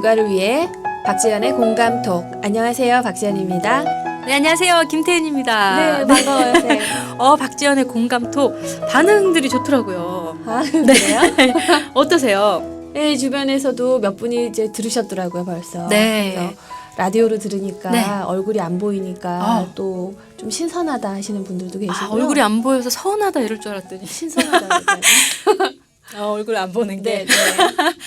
육아를 위해 박지연의 공감톡. 안녕하세요, 박지연입니다. 네, 안녕하세요. 김태은입니다. 네, 반가워요. 네. 어, 박지연의 공감톡 반응들이 좋더라고요. 아, 그래요? 어떠세요? 네, 주변에서도 몇 분이 이제 들으셨더라고요, 벌써. 네. 그래서 라디오로 들으니까 네. 얼굴이 안 보이니까 어. 또좀 신선하다 하시는 분들도 계시고요. 아, 얼굴이 안 보여서 서운하다 이럴 줄 알았더니 신선하다. 아, 얼굴 안 보는 네, 게. 네.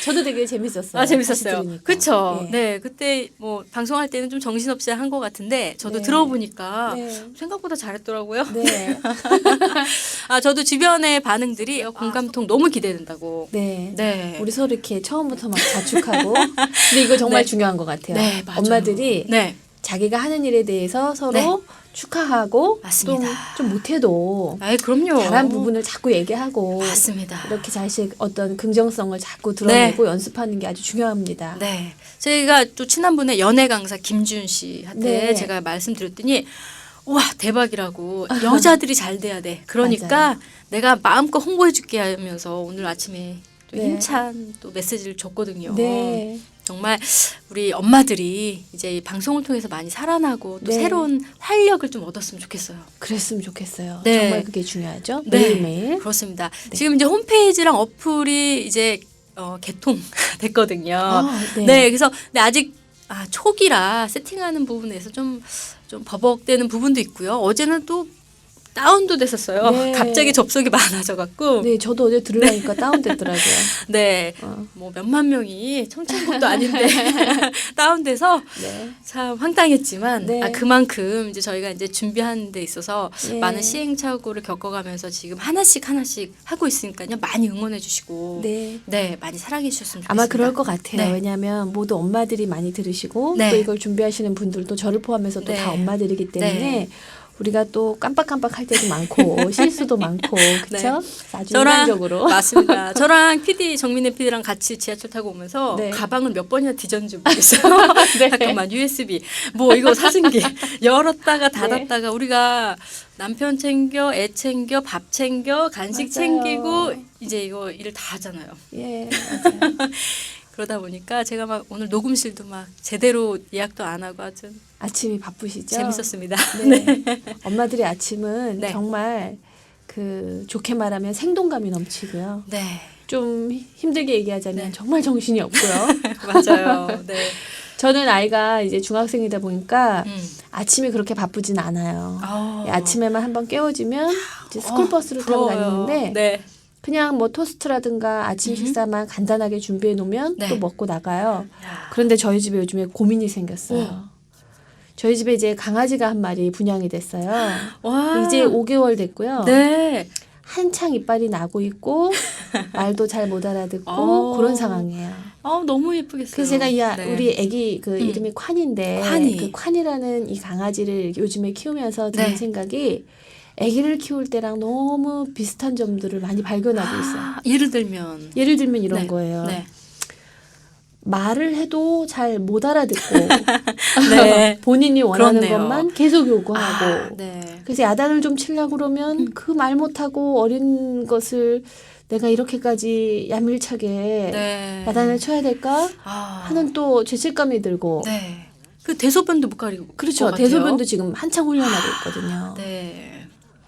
저도 되게 재밌었어요. 아 재밌었어요. 그쵸? 예. 네, 그때 뭐 방송할 때는 좀 정신없이 한 것 같은데 저도 네. 들어보니까 네. 생각보다 잘했더라고요. 네. 아 저도 주변의 반응들이 어, 공감통 너무 기대된다고. 네. 네. 우리 서로 이렇게 처음부터 막 자축하고. 근데 이거 정말 네. 중요한 것 같아요. 네, 맞아요. 엄마들이 네. 자기가 하는 일에 대해서 서로 네. 축하하고 맞습니다. 좀, 좀 못해도 아이 그럼요. 잘한 부분을 자꾸 얘기하고 맞습니다. 이렇게 자식 어떤 긍정성을 자꾸 드러내고 연습하는 게 아주 중요합니다. 네. 제가 또 친한 분의 연애 강사 김준 씨한테 네. 제가 말씀드렸더니 와 대박이라고 여자들이 잘 돼야 돼. 그러니까. 내가 마음껏 홍보해줄게 하면서 오늘 아침에 또 네. 힘찬 또 메시지를 줬거든요. 네. 정말 우리 엄마들이 이제 이 방송을 통해서 많이 살아나고 또 네. 새로운 활력을 좀 얻었으면 좋겠어요. 그랬으면 좋겠어요. 네. 정말 그게 중요하죠. 네. 매일매일. 그렇습니다. 네. 지금 이제 홈페이지랑 어플이 이제 어, 개통됐거든요. 아, 네. 그래서 근데 아직 아, 초기라 세팅하는 부분에서 좀, 좀 버벅대는 부분도 있고요. 어제는 또 다운도 됐었어요. 네. 갑자기 접속이 많아져갖고. 네. 네, 저도 어제 들으려니까 다운됐더라고요. 어. 뭐 몇만 명이 청천국도 아닌데 다운돼서 네. 참 황당했지만 네. 아, 그만큼 이제 저희가 이제 준비하는 데 있어서 네. 많은 시행착오를 겪어가면서 지금 하나씩 하나씩 하고 있으니까요. 많이 응원해 주시고 네. 네. 많이 사랑해 주셨으면 좋겠습니다. 아마 그럴 것 같아요. 네. 왜냐하면 모두 엄마들이 많이 들으시고 네. 또 이걸 준비하시는 분들도 저를 포함해서 또 네. 다 엄마들이기 때문에 네. 우리가 또 깜빡깜빡 할 때도 많고 실수도 많고 그렇죠? 아주 저랑 인간적으로 맞습니다. 저랑 PD 정민혜 PD랑 같이 지하철 타고 오면서 네. 가방을 몇 번이나 뒤졌는지 모르겠어요. 네. 잠깐만 USB 뭐 이거 사진기 열었다가 닫았다가 우리가 남편 챙겨 애 챙겨 밥 챙겨 간식 맞아요. 챙기고 이제 이거 일을 다 하잖아요. 예. 그러다 보니까 제가 막 오늘 녹음실도 막 제대로 예약도 안 하고 아주 아침이 바쁘시죠? 재밌었습니다. 네. 엄마들의 아침은 네. 정말 그 좋게 말하면 생동감이 넘치고요. 네 좀 힘들게 얘기하자면 네. 정말 정신이 없고요. 맞아요. 네. 저는 아이가 이제 중학생이다 보니까 음. 아침이 그렇게 바쁘진 않아요. 아. 예, 아침에만 한번 깨워주면 이제 스쿨버스를 어, 타고. 다니는데 네. 그냥 뭐 토스트라든가 아침 음. 식사만 간단하게 준비해 놓으면 네. 또 먹고 나가요. 야. 그런데 저희 집에 요즘에 고민이 생겼어요. 어. 저희 집에 이제 강아지가 한 마리 분양이 됐어요. 와. 이제 5개월 됐고요. 네. 한창 이빨이 나고 있고 말도 잘 못 알아듣고 어. 그런 상황이에요. 아 너무 예쁘겠어요. 그래서 제가 이 아- 네. 우리 아기 그 음. 이름이 콴인데 콴이. 그 콴이라는 이 강아지를 요즘에 키우면서 드는 네. 생각이 아기를 키울 때랑 너무 비슷한 점들을 많이 발견하고 있어요. 아, 예를 들면 예를 들면 이런 네. 거예요. 네. 말을 해도 잘 못 알아듣고 네. 본인이 원하는 그렇네요. 것만 계속 요구하고 아, 네. 그래서 야단을 좀 치려고 그러면 음. 그말 못하고 어린 것을 내가 이렇게까지 야밀차게 네. 야단을 쳐야 될까 아. 하는 또 죄책감이 들고 네. 그 대소변도 못 가리고 그렇죠. 대소변도 지금 한창 훈련하고 있거든요 네.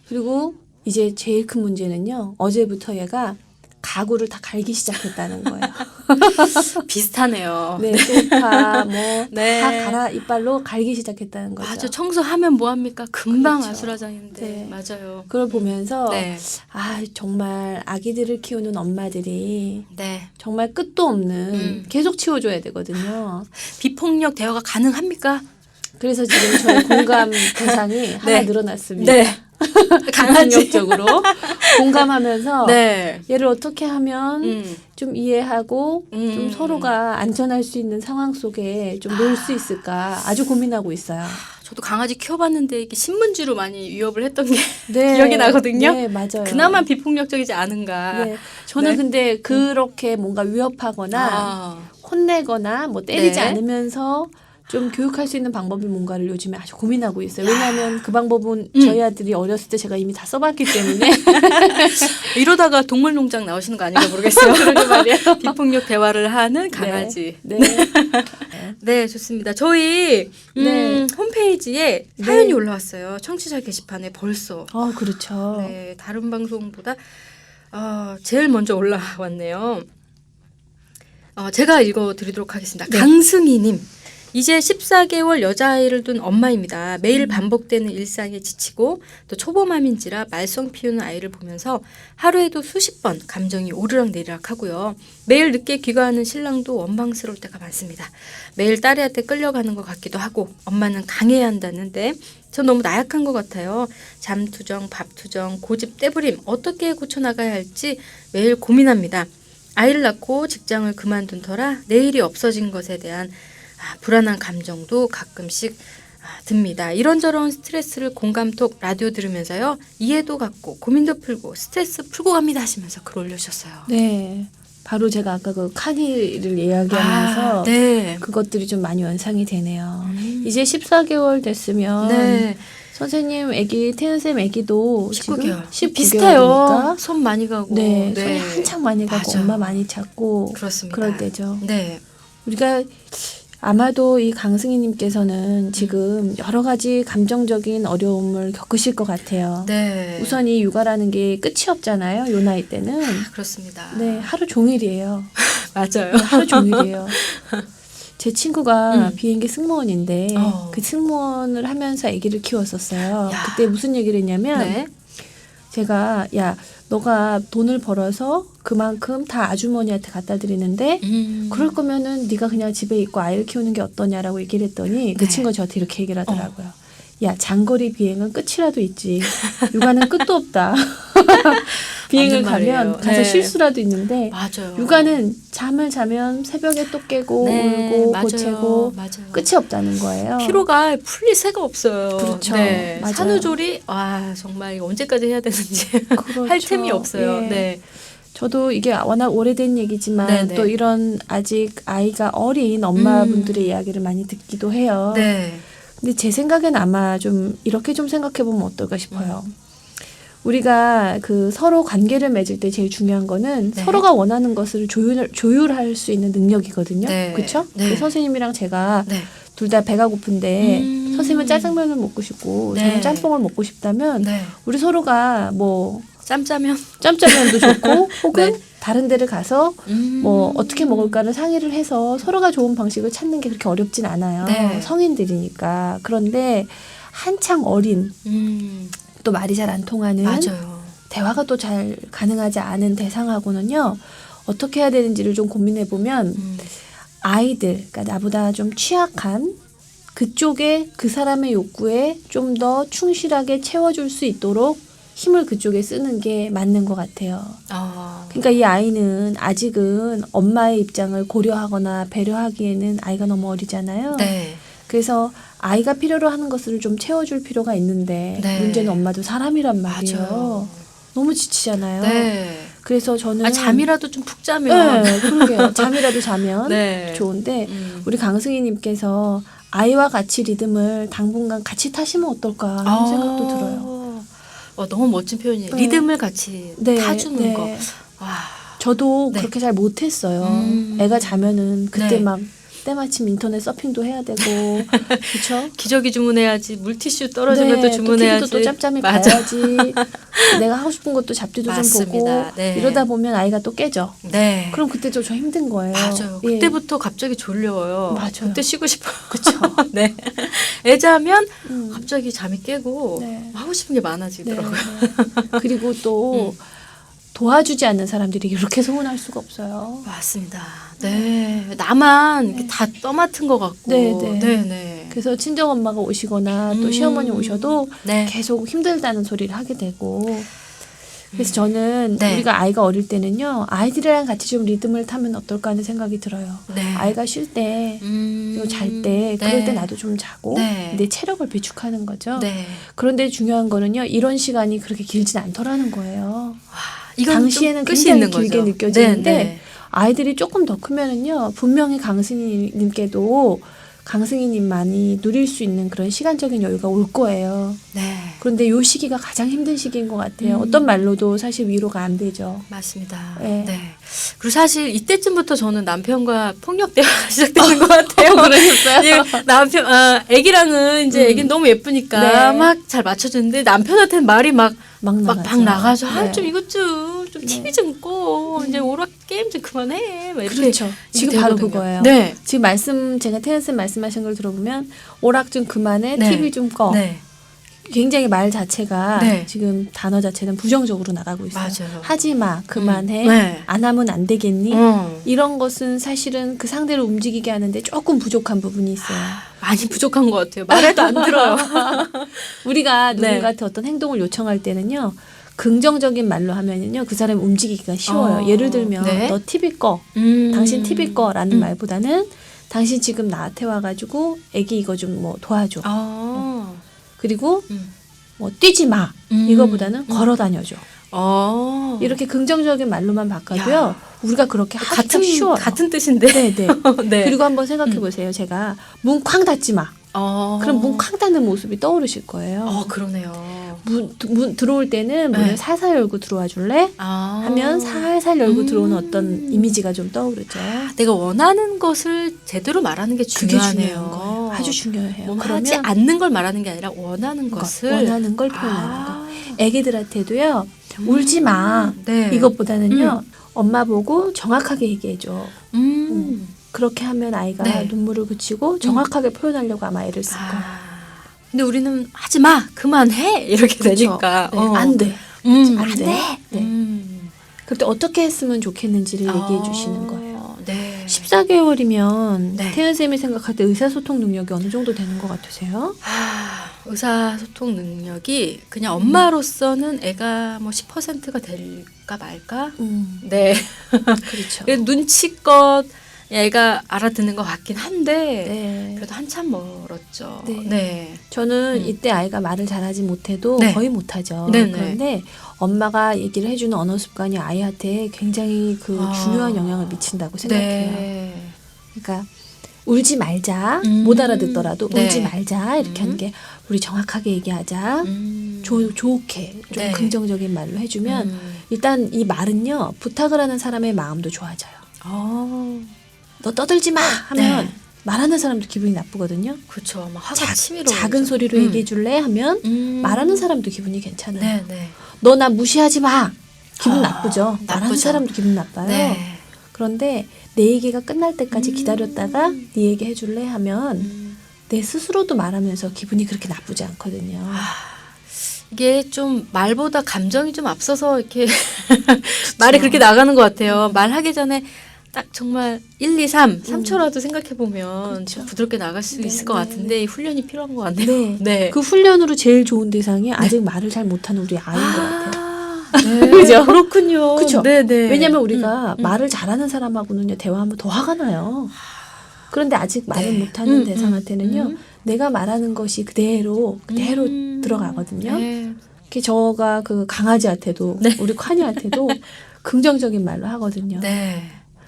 그리고 이제 제일 큰 문제는요 어제부터 얘가 가구를 다 갈기 시작했다는 거예요 비슷하네요. 네 소파 뭐 다 네. 갈아 이빨로 갈기 시작했다는 거죠 맞아. 청소하면 뭐 합니까? 금방 그렇죠. 아수라장인데. 네. 맞아요. 그걸 보면서 네. 아 정말 아기들을 키우는 엄마들이 네. 정말 끝도 없는 음. 계속 치워줘야 되거든요. 비폭력 대화가 가능합니까? 그래서 지금 저의 공감 대상이 하나 늘어났습니다. 네. 강아지. 강력적으로 공감하면서 네. 얘를 어떻게 하면 음. 좀 이해하고 음. 좀 서로가 안전할 수 있는 상황 속에 좀 놀 수 있을까 아주 고민하고 있어요. 저도 강아지 키워봤는데 이게 신문지로 많이 위협을 했던 게 네. 기억이 나거든요. 네, 맞아요. 그나마 비폭력적이지 않은가. 네. 저는 네. 근데 그렇게 뭔가 위협하거나 아. 혼내거나 뭐 때리지 네. 않으면서 좀 교육할 수 있는 방법이 뭔가를 요즘에 아주 고민하고 있어요. 왜냐하면 그 방법은 음. 저희 아들이 어렸을 때 제가 이미 다 써봤기 때문에 이러다가 동물농장 나오시는 거 아닌가 모르겠어요. 그러게 말이에요. 비폭력 대화를 하는 강아지. 네. 네, 좋습니다. 저희 음, 네. 홈페이지에 네. 사연이 올라왔어요. 청취자 게시판에 벌써. 아 그렇죠. 네, 다른 방송보다 어, 제일 먼저 올라왔네요. 어, 제가 읽어드리도록 하겠습니다. 네. 강승희님. 이제 14개월 여자아이를 둔 엄마입니다. 음. 매일 반복되는 일상에 지치고 또 초보맘인지라 말썽 피우는 아이를 보면서 하루에도 수십 번 감정이 오르락 내리락 하고요. 매일 늦게 귀가하는 신랑도 원망스러울 때가 많습니다. 매일 딸애한테 끌려가는 것 같기도 하고 엄마는 강해야 한다는데 전 너무 나약한 것 같아요. 잠투정, 밥투정, 고집 떼부림 어떻게 고쳐나가야 할지 매일 고민합니다. 아이를 낳고 직장을 그만둔 터라 내일이 없어진 것에 대한 아, 불안한 감정도 가끔씩 아, 듭니다. 이런저런 스트레스를 공감톡 라디오 들으면서요 이해도 갖고 고민도 풀고 스트레스 풀고 갑니다 하시면서 글 올려주셨어요. 네. 바로 제가 아까 그 카니를 이야기하면서 아, 네. 그것들이 좀 많이 연상이 되네요. 음. 이제 14개월 됐으면 네. 선생님 아기 태연쌤 아기도 19개월. 지금 19개월입니까? 비슷해요. 손 많이 가고. 네, 손이 한창 많이 가고 맞아요. 엄마 많이 찾고 그렇습니다. 그럴 때죠. 네. 우리가 아마도 이 강승희님께서는 지금 여러 가지 감정적인 어려움을 겪으실 것 같아요. 네. 우선 이 육아라는 게 끝이 없잖아요. 요 나이 때는. 그렇습니다. 네, 하루 종일이에요. 맞아요. 네, 하루 종일이에요. 제 친구가 음. 비행기 승무원인데 어. 그 승무원을 하면서 아기를 키웠었어요. 야. 그때 무슨 얘기를 했냐면 네. 제가 야 너가 돈을 벌어서 그만큼 다 아주머니한테 갖다 드리는데 음. 그럴 거면은 네가 그냥 집에 있고 아이를 키우는 게 어떠냐라고 얘기를 했더니 그 네. 친구가 저한테 이렇게 얘기를 하더라고요. 야 장거리 비행은 끝이라도 있지. 육아는 끝도 없다. 비행을 가면. 가서 네. 실수라도 있는데 맞아요. 육아는 잠을 자면 새벽에 또 깨고 네, 울고 맞아요. 고채고 맞아요. 끝이 없다는 거예요. 피로가 풀릴 새가 없어요. 그렇죠. 네. 맞아요. 산후조리 아 정말 이거 언제까지 해야 되는지 그렇죠. 할 틈이 없어요. 예. 네. 저도 이게 워낙 오래된 얘기지만 네네. 또 이런 아직 아이가 어린 엄마분들의 이야기를 많이 듣기도 해요. 음. 네. 근데 제 생각엔 아마 좀 이렇게 좀 생각해 보면 어떨까 싶어요. 음. 우리가 그 서로 관계를 맺을 때 제일 중요한 거는 네. 서로가 원하는 것을 조율 조율할 수 있는 능력이거든요. 네. 그렇죠? 네. 선생님이랑 제가 네. 둘다 배가 고픈데 음. 선생님은 짜장면을 먹고 싶고 네. 저는 짬뽕을 먹고 싶다면 네. 우리 서로가 뭐 짬짜면 짬짜면도 좋고 혹은 네. 다른 데를 가서 음. 뭐 어떻게 먹을까를 상의를 해서 서로가 좋은 방식을 찾는 게 그렇게 어렵진 않아요. 네. 성인들이니까. 그런데 한창 어린 음. 또 말이 잘 안 통하는 맞아요. 대화가 또 잘 가능하지 않은 대상하고는요. 어떻게 해야 되는지를 좀 고민해 보면 음. 아이들, 그러니까 나보다 좀 취약한 그쪽에 그 사람의 욕구에 좀 더 충실하게 채워줄 수 있도록 힘을 그쪽에 쓰는 게 맞는 것 같아요. 아. 그러니까 이 아이는 아직은 엄마의 입장을 고려하거나 배려하기에는 아이가 너무 어리잖아요. 네. 그래서 아이가 필요로 하는 것을 좀 채워줄 필요가 있는데 네. 문제는 엄마도 사람이란 말이에요. 맞아요. 너무 지치잖아요. 네. 그래서 저는 아 잠이라도 좀 푹 자면. 네, 그러게요. 잠이라도 자면 네. 좋은데 음. 우리 강승희님께서 아이와 같이 리듬을 당분간 같이 타시면 어떨까 하는 아. 생각도 들어요. 어, 너무 멋진 표현이에요. 네. 리듬을 같이 네, 타주는 네. 거. 와. 저도 네. 그렇게 잘 못했어요. 음. 애가 자면은 그때 네. 막 때마침 인터넷 서핑도 해야 되고 그렇죠? 기저귀 주문해야지 물티슈 떨어지면 또 주문해야지. 네, 또 짬짬이 맞아. 봐야지. 내가 하고 싶은 것도 잡지도 좀 맞습니다. 보고 네. 이러다 보면 아이가 또 깨져. 네. 그럼 그때 좀, 좀 힘든 거예요. 맞아요. 예. 그때부터 갑자기 졸려요. 맞아요. 그때 쉬고 싶어. 그쵸. 네. 애 자면 음. 갑자기 잠이 깨고 네. 하고 싶은 게 네, 많아지더라고요. 네. 그리고 또 음. 도와주지 않는 사람들이 이렇게 소원할 수가 없어요. 맞습니다. 네. 나만 네. 다 떠맡은 것 같고. 네, 네. 네, 네. 그래서 친정 엄마가 오시거나 또 음. 시어머니 오셔도 네. 계속 힘들다는 소리를 하게 되고 그래서 저는 네. 우리가 아이가 어릴 때는요 아이들이랑 같이 좀 리듬을 타면 어떨까 하는 생각이 들어요. 네. 아이가 쉴 때, 음. 그리고 잘 때, 그럴 네. 때 나도 좀 자고 네. 내 체력을 비축하는 거죠. 네. 그런데 중요한 거는요 이런 시간이 그렇게 길진 않더라는 거예요. 이건 당시에는 좀 끝이 굉장히 있는 길게 거죠. 느껴지는데 네, 네. 아이들이 조금 더 크면은요 분명히 강승희님께도 강승희님만이 누릴 수 있는 그런 시간적인 여유가 올 거예요. 네. 그런데 요 시기가 가장 힘든 시기인 것 같아요. 음. 어떤 말로도 사실 위로가 안 되죠. 맞습니다. 네. 네. 그리고 사실 이때쯤부터 저는 남편과 폭력 대화가 시작되는 것 같아요. 그러셨어요? 예, 남편, 아, 애기랑은 이제 음. 애기는 너무 예쁘니까 네. 막잘 맞춰주는데 남편한테는 말이 막 막막 나가죠. 방 나가서 아 네. 좀 이것 좀, 좀 네. TV 좀 꺼. 이제 오락 게임 좀 그만해. 막 이렇게 그렇죠. 지금 바로 되거든요. 그거예요. 네. 지금 말씀 제가 테니스 말씀하신 걸 들어보면 오락 좀 그만해, 네. TV 좀 꺼. 네. 굉장히 말 자체가 네. 지금 단어 자체는 부정적으로 나가고 있어요. 맞아요. 하지 마, 그만해, 음. 네. 안 하면 안 되겠니? 어. 이런 것은 사실은 그 상대를 움직이게 하는데 조금 부족한 부분이 있어요. 많이 부족한 것 같아요. 말해도 안 들어요. 우리가 네. 누군가한테 어떤 행동을 요청할 때는요. 긍정적인 말로 하면은요 그 사람이 움직이기가 쉬워요. 어, 예를 들면 네. 너 TV 꺼, 음. 당신 TV 꺼라는 음. 말보다는 당신 지금 나한테 와가지고 애기 이거 좀 뭐 도와줘. 아. 그리고 음. 뭐 뛰지 마. 음. 이거보다는 음. 걸어 다녀줘. 어. 이렇게 긍정적인 말로만 바꿔도요. 야. 우리가 그렇게 같은 쉬워요. 같은 뜻인데. 네네. 네. 그리고 한번 생각해 보세요. 제가 문 쾅 닫지 마. 어. 그럼 문 쾅 닫는 모습이 떠오르실 거예요. 어, 그러네요. 문, 문 들어올 때는 문을 네. 살살 열고 들어와 줄래? 아. 하면 살살 열고 음. 들어오는 어떤 이미지가 좀 떠오르죠. 내가 원하는 것을 제대로 말하는 게 중요하네요. 아주 중요해요. 뭔가 하지 않는 걸 말하는 게 아니라 원하는 그거, 것을 원하는 걸 표현하는 거. 아. 애기들한테도요. 울지 마. 네. 이것보다는요. 엄마 보고 정확하게 얘기해줘. 음. 그렇게 하면 아이가 네. 눈물을 그치고 정확하게 표현하려고 아마 애를 쓸 거예요. 아. 근데 우리는 하지 마, 그만해 이렇게 그쵸? 되니까 네, 어. 안 돼. 음, 안 돼. 네. 음. 그때 어떻게 했으면 좋겠는지를 얘기해 주시는 어, 거예요. 네. 14개월이면 네. 태연 쌤이 생각할 때 의사소통 능력이 어느 정도 되는 것 같으세요? 아, 의사소통 능력이 그냥 엄마로서는 애가 뭐 10%가 될까 말까? 음, 네. 그렇죠. 눈치껏 애가 알아듣는 것 같긴 한데 네. 그래도 한참 멀었죠. 네. 네. 저는 음. 이때 아이가 말을 잘하지 못해도 네. 거의 못하죠. 네네. 그런데 엄마가 얘기를 해주는 언어 습관이 아이한테 굉장히 그 아. 중요한 영향을 미친다고 생각해요. 네. 그러니까 울지 말자, 음. 못 알아듣더라도 네. 울지 말자 이렇게 음. 하는 게 우리 정확하게 얘기하자, 음. 조, 좋게 좀 네. 긍정적인 말로 해주면 음. 일단 이 말은요 부탁을 하는 사람의 마음도 좋아져요. 어. 너 떠들지 마 하면 네. 말하는 사람도 기분이 나쁘거든요. 그렇죠. 막 화가 작- 치밀어. 작은 소리로 음. 얘기해 줄래 하면 음. 말하는 사람도 기분이 괜찮아요. 네, 네. 너 나 무시하지 마. 기분 아, 나쁘죠. 말하는 나쁘죠. 사람도 기분 나빠요. 네. 그런데 내 얘기가 끝날 때까지 음. 기다렸다가 네 얘기 해줄래 하면 음. 내 스스로도 말하면서 기분이 그렇게 나쁘지 않거든요. 아, 이게 좀 말보다 감정이 좀 앞서서 이렇게 말이 그렇게 나가는 것 같아요. 말하기 전에 딱 정말 1, 2, 3, 3초라도 생각해 보면 그렇죠. 좀 부드럽게 나갈 수 네, 있을 것 네, 같은데 이 훈련이 필요한 것 같네요. 네. 네. 그 훈련으로 제일 좋은 대상이 아직 말을 잘 못하는 우리 아이인 것 같아요. 아, 네. 그죠? 그렇군요. 그쵸? 네, 네. 왜냐면 우리가 음, 음. 말을 잘하는 사람하고는요 대화하면 더 화가 나요. 그런데 아직 말을 네. 못하는 음, 대상한테는요 음. 내가 말하는 것이 그대로 그대로 음. 들어가거든요. 네. 저가 그 강아지한테도 네. 우리 칸이한테도 긍정적인 말로 하거든요. 네.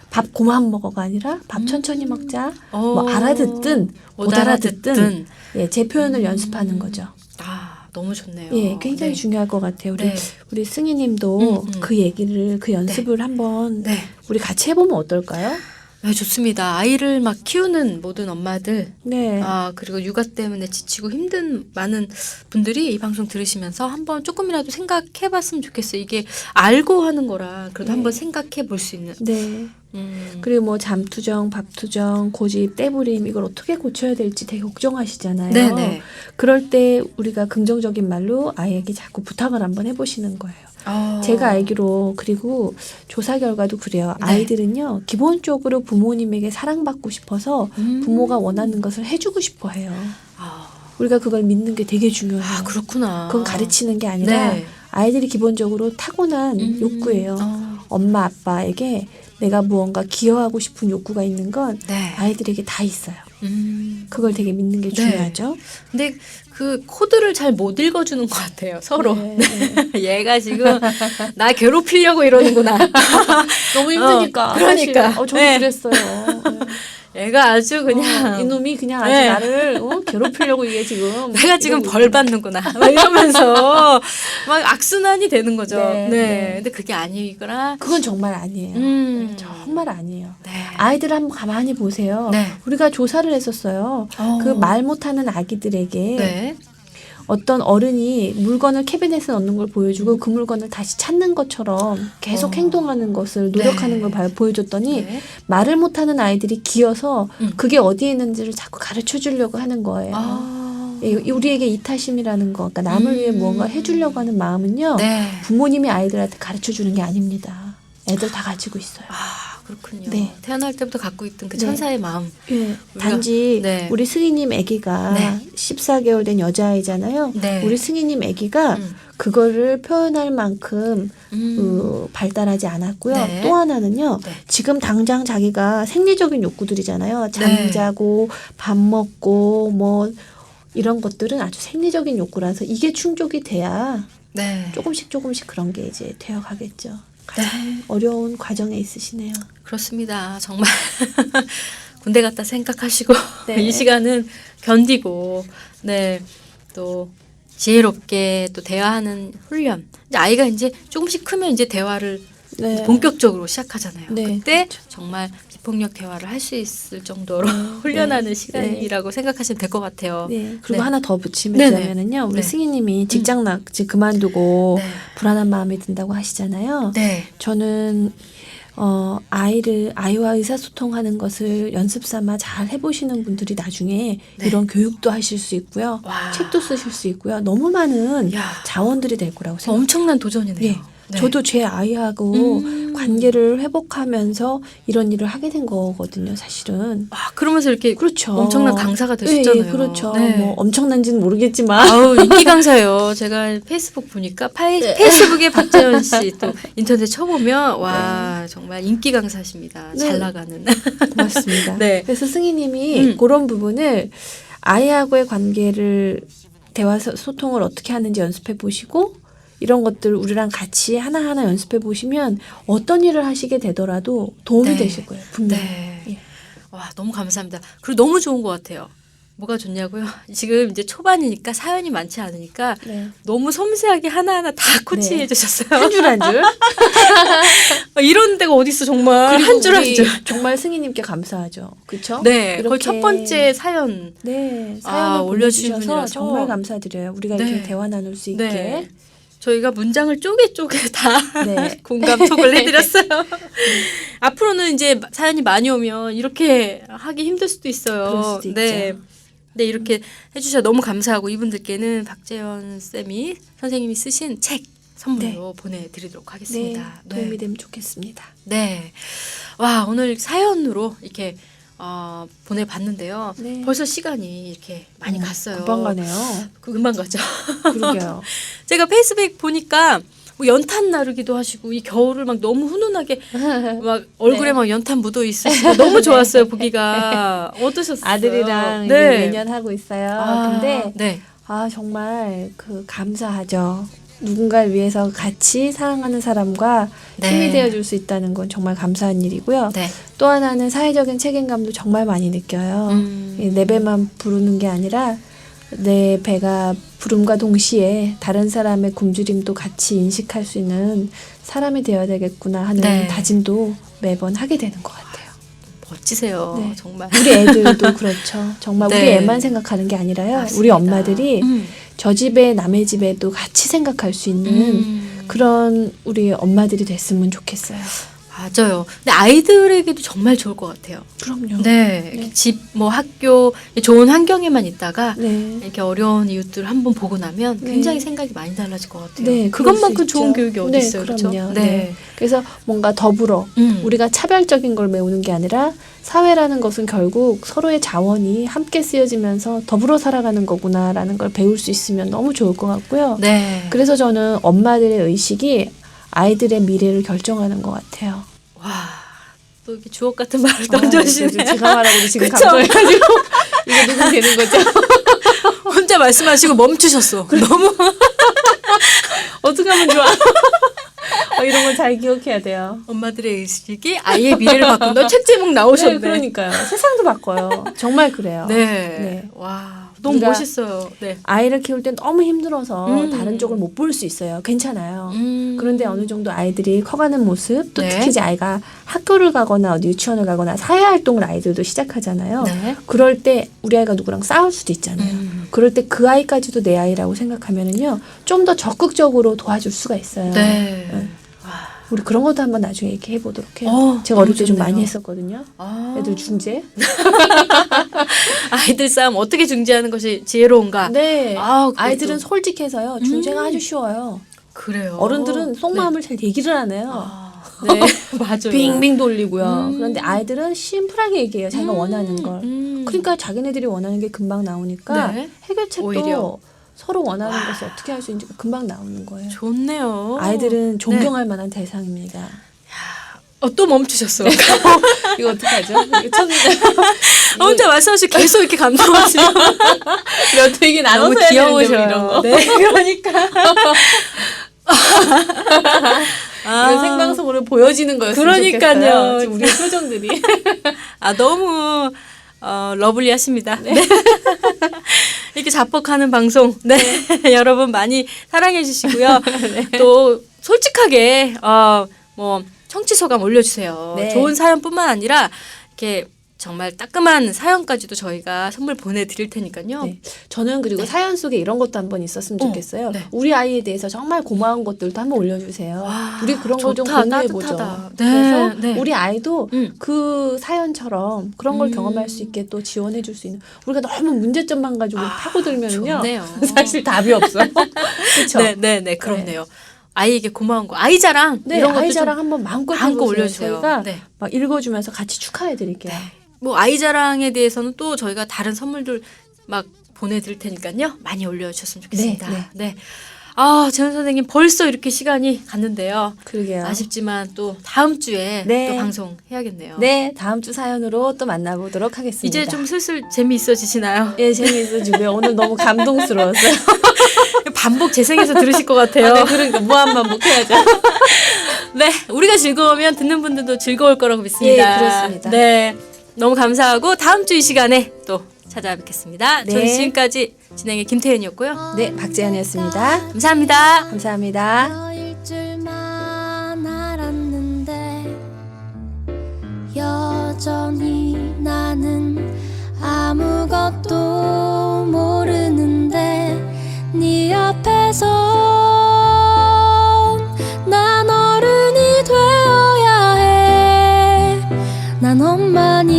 밥 고만 먹어가 아니라 밥 음. 천천히 먹자. 어. 뭐 알아듣든 못 알아듣든 예, 제 표현을 음. 연습하는 거죠. 아, 너무 좋네요. 예, 굉장히 네. 중요할 것 같아요. 우리 네. 우리 승희님도 음, 음. 그 얘기를 그 연습을 한번 네. 우리 같이 해보면 어떨까요? 네, 좋습니다. 아이를 막 키우는 모든 엄마들, 네. 아, 그리고 육아 때문에 지치고 힘든 많은 분들이 이 방송 들으시면서 한번 조금이라도 생각해 봤으면 좋겠어요. 이게 알고 하는 거라 그래도 네. 한번 생각해 볼 수 있는. 네. 음. 그리고 뭐 잠투정, 밥투정, 고집, 때부림 이걸 어떻게 고쳐야 될지 되게 걱정하시잖아요. 네네. 그럴 때 우리가 긍정적인 말로 아이에게 자꾸 부탁을 한번 해보시는 거예요. 어. 제가 알기로 그리고 조사 결과도 그래요. 네. 아이들은요 기본적으로 부모님에게 사랑받고 싶어서 음. 부모가 원하는 것을 해주고 싶어해요. 아, 우리가 그걸 믿는 게 되게 중요해요. 아, 그렇구나. 그건 가르치는 게 아니라 네. 아이들이 기본적으로 타고난 음. 욕구예요. 어. 엄마 아빠에게 내가 무언가 기여하고 싶은 욕구가 있는 건 네. 아이들에게 다 있어요. 음. 그걸 되게 믿는 게 네. 중요하죠. 근데 그 코드를 잘 못 읽어주는 것 같아요. 서로. 네. 얘가 지금 나 괴롭히려고 이러는구나. 너무 힘드니까. 어, 그러니까. 어, 저도 네. 그랬어요. 네. 애가 아주 그냥 어, 이놈이 그냥 아주 네. 나를 어, 괴롭히려고 이게 지금 내가 지금 벌 받는구나 막 이러면서 막 악순환이 되는 거죠. 네, 네, 네. 근데 그게 아니거나. 그건 정말 아니에요. 음. 네, 정말 아니에요. 네. 아이들 한번 가만히 보세요. 네. 우리가 조사를 했었어요. 어. 그말 못하는 아기들에게 네. 어떤 어른이 물건을 캐비넷에 넣는 걸 보여주고 그 물건을 다시 찾는 것처럼 계속 어. 행동하는 것을 노력하는 네. 걸 봐- 보여줬더니 네. 말을 못하는 아이들이 기어서 음. 그게 어디에 있는지를 자꾸 가르쳐 주려고 하는 거예요. 아. 이- 우리에게 이타심이라는 거, 그러니까 남을 음. 위해 무언가 해주려고 하는 마음은요. 네. 부모님이 아이들한테 가르쳐 주는 게 아닙니다. 애들 다 가지고 있어요. 아 그렇군요. 네. 태어날 때부터 갖고 있던 그 네. 천사의 마음. 예, 단지 네. 우리 승희님 아기가 네. 14개월 된 여자아이잖아요. 네. 우리 승희님 아기가 음. 그거를 표현할 만큼 음. 그 발달하지 않았고요. 네. 또 하나는요. 네. 지금 당장 자기가 생리적인 욕구들이잖아요. 잠자고 밥 먹고 뭐 이런 것들은 아주 생리적인 욕구라서 이게 충족이 돼야 네. 조금씩 조금씩 그런 게 이제 되어 가겠죠. 가장 네. 어려운 과정에 있으시네요. 그렇습니다. 정말 군대 갔다 생각하시고 네. 이 시간은 견디고 네 또 지혜롭게 또 대화하는 훈련. 이제 아이가 이제 조금씩 크면 이제 대화를 네. 본격적으로 시작하잖아요. 네, 그때 정말 비폭력 대화를 할 수 있을 정도로 훈련하는 시간이라고 생각하시면 될 것 같아요. 네. 그리고 네. 하나 더. 붙이면요. 우리 네. 승희님이 직장 나 지- 그만두고 네. 불안한 마음이 든다고 하시잖아요. 네. 저는 어 아이를 아이와 의사소통하는 것을 연습 삼아 잘 해보시는 분들이 나중에 네. 이런 교육도 하실 수 있고요, 와. 책도 쓰실 수 있고요. 너무 많은 야. 자원들이 될 거라고 생각해요. 엄청난 도전이네요. 네. 저도 제 아이하고 음. 관계를 회복하면서 이런 일을 하게 된 거거든요, 사실은. 아, 그러면서 이렇게 그렇죠. 엄청난 강사가 네, 되셨잖아요. 그렇죠. 네. 뭐 엄청난지는 모르겠지만. 아우 인기 강사예요. 제가 페이스북 보니까 파이, 페이스북에 박재현 씨 또 인터넷 쳐보면 와 정말 인기 강사십니다. 네. 잘 나가는. 고맙습니다. 네. 그래서 승희님이 음. 그런 부분을 아이하고의 관계를 대화 소- 소통을 어떻게 하는지 연습해 보시고 이런 것들 우리랑 같이 하나하나 연습해 보시면 어떤 일을 하시게 되더라도 도움이 네. 되실 거예요. 분명히. 네. 예. 와 너무 감사합니다. 그리고 너무 좋은 것 같아요. 뭐가 좋냐고요? 지금 이제 초반이니까 사연이 많지 않으니까 네. 너무 섬세하게 하나하나 다 코치해 네. 주셨어요. 한 줄 한 줄. 아, 이런 데가 어디 있어 정말 한 줄 한 줄. 정말 승희님께 감사하죠. 그렇죠? 네, 거의 첫 번째 사연. 네 아, 사연을 올려주신 올려주셔서. 정말 감사드려요. 우리가 네. 이렇게 대화 나눌 수 있게. 네. 저희가 문장을 쪼개 쪼개 다 네. 공감톡을 해드렸어요. 앞으로는 이제 사연이 많이 오면 이렇게 하기 힘들 수도 있어요. 수도 네. 있죠. 네, 이렇게 해주셔서 너무 감사하고 이분들께는 박재현 쌤이 선생님이 쓰신 책 선물로 보내드리도록 네, 하겠습니다. 도움이 되면 좋겠습니다. 네. 와, 오늘 사연으로 이렇게 어, 보내봤는데요. 네. 벌써 시간이 이렇게 많이 음, 갔어요. 금방 가네요. 그 금방 가죠. 그러게요. 제가 페이스북 보니까 뭐 연탄 나르기도 하시고 이 겨울을 막 너무 훈훈하게 막 얼굴에 네. 막 연탄 묻어 있으시고 너무 좋았어요 보기가 어떠셨어요? 아들이랑 네. 매년 하고 있어요. 아, 근데 네. 아 정말 그 감사하죠. 누군가를 위해서 같이 사랑하는 사람과 네. 힘이 되어줄 수 있다는 건 정말 감사한 일이고요. 네. 또 하나는 사회적인 책임감도 정말 많이 느껴요. 음. 이내 배만 부르는 게 아니라 내 배가 부름과 동시에 다른 사람의 굶주림도 같이 인식할 수 있는 사람이 되어야 되겠구나 하는 네. 다짐도 매번 하게 되는 것 같아요. 멋지세요 네. 정말. 우리 애들도 그렇죠. 정말 우리 네. 애만 생각하는 게 아니라요. 맞습니다. 우리 엄마들이 음. 저 집에 남의 집에도 같이 생각할 수 있는 음. 그런 우리 엄마들이 됐으면 좋겠어요. 맞아요. 근데 아이들에게도 정말 좋을 것 같아요. 그럼요. 네. 네. 집, 뭐 학교 좋은 환경에만 있다가 네. 이렇게 어려운 이웃들을 한번 보고 나면 네. 굉장히 생각이 많이 달라질 것 같아요. 네, 그것만큼 수 좋은. 교육이 어디 네, 있어요, 그렇죠? 그럼요. 네. 그래서 뭔가 더불어 음. 우리가 차별적인 걸 메우는 게 아니라 사회라는 것은 결국 서로의 자원이 함께 쓰여지면서 더불어 살아가는 거구나라는 걸 배울 수 있으면 너무 좋을 것 같고요. 네. 그래서 저는 엄마들의 의식이 아이들의 미래를 결정하는 것 같아요. 와, 또 이렇게 주옥 같은 말을 아, 던져주시네. 제가 말하고 지금? 감동해가지고 이게 누구 되는 거죠? 혼자 말씀하시고 멈추셨어. 너무 어떻게 하면 좋아? 어, 이런 걸 잘 기억해야 돼요. 엄마들의 의식이 아이의 미래를 바꾼다. 책 제목 네, 나오셨네. 그러니까요. 세상도 바꿔요. 정말 그래요. 네. 네. 와, 너무 멋있어요. 네. 아이를 키울 땐 너무 힘들어서 음. 다른 쪽을 못 볼 수 있어요. 괜찮아요. 음. 그런데 어느 정도 아이들이 커가는 모습, 또 네. 특히 이제 아이가 학교를 가거나 어디 유치원을 가거나 사회 활동을 아이들도 시작하잖아요. 네. 그럴 때 우리 아이가 누구랑 싸울 수도 있잖아요. 음. 그럴 때 그 아이까지도 내 아이라고 생각하면은요, 좀 더 적극적으로 도와줄 수가 있어요. 네. 네. 우리 그런 것도 한번 나중에 얘기해 보도록 해요. 어, 제가 어릴 때 좀. 많이 했었거든요. 아. 애들 중재. 아이들 싸움 어떻게 중재하는 것이 지혜로운가? 네. 아, 아이들은 솔직해서요. 중재가 음. 아주 쉬워요. 그래요. 어른들은 속마음을 잘 얘기를 안 해요. 아, 네. 맞아요. 빙빙 돌리고요. 음. 그런데 아이들은 심플하게 얘기해요. 자기가 음, 원하는 걸. 음. 그러니까 자기네들이 원하는 게 금방 나오니까 네. 해결책도 오히려. 서로 원하는 것을 어떻게 할 수 있는지 금방 나오는 거예요. 좋네요. 아이들은 존경할 만한 대상입니다. 어, 또 멈추셨어. 이거 어떡하죠? 이거 첫 아, 혼자 말씀하시고 계속 이렇게 몇 얘기 너무 나눠서 되는데 귀여우셔요. 뭐 이런 거. 네, 그러니까. 아, 이거 생방송으로 보여지는 거였으면 그러니까요. 우리의 표정들이. 아 너무 어, 러블리하십니다. 네. 이렇게 자뻑하는 방송, 네. 여러분 많이 사랑해 주시고요. 또 솔직하게 어, 뭐 청취 소감 올려주세요. 네. 좋은 사연뿐만 아니라 이렇게 정말 따끔한 사연까지도 저희가 선물 보내드릴 테니까요. 네. 저는 그리고 사연 속에 이런 것도 한번 있었으면 어, 좋겠어요. 네. 우리 아이에 대해서 정말 고마운 것들도 한번 올려주세요. 와, 우리 그런 걸 좀 공유해보죠. 네, 그래서 네. 우리 아이도 음. 그 사연처럼 그런 걸 음. 경험할 수 있게 또 지원해줄 수 있는 우리가 너무 문제점만 가지고 아, 파고들면요. 사실 답이 없어요. 그렇죠? 네, 네, 네, 그렇네요. 아이에게 고마운 거, 아이 자랑 네, 이런 것도 아이 좀 자랑 한번 마음껏 마음껏. 올려주세요. 저희가 네. 막 읽어주면서 같이 축하해드릴게요. 뭐 아이 자랑에 대해서는 또 저희가 다른 선물들 막 보내드릴 테니까요. 많이 올려주셨으면 좋겠습니다. 네, 네. 아, 재현 선생님 벌써 이렇게 시간이 갔는데요. 그러게요. 아쉽지만 또 다음 주에 네. 또 방송 해야겠네요. 네, 다음 주 사연으로 또 만나보도록 하겠습니다. 이제 좀 슬슬 재미있어지시나요? 예, 재미있어지고요. 오늘 너무 감동스러웠어요. 반복 재생해서 들으실 것 같아요. 아, 네, 그러니까 무한 반복해야죠. 네, 우리가 즐거우면 듣는 분들도 즐거울 거라고 믿습니다. 예, 그렇습니다. 네, 너무 감사하고 다음 주 이 시간에 또 찾아뵙겠습니다. 네. 저는 지금까지 진행의 김태현이었고요. 네, 박재현이었습니다. 감사합니다. 감사합니다. 너일 줄만 알았는데 여전히 나는 아무것도 모르는데 네 앞에서 난 어른이 되어야 해. 난 엄마니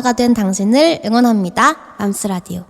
엄마가 된 당신을 응원합니다. 맘스라디오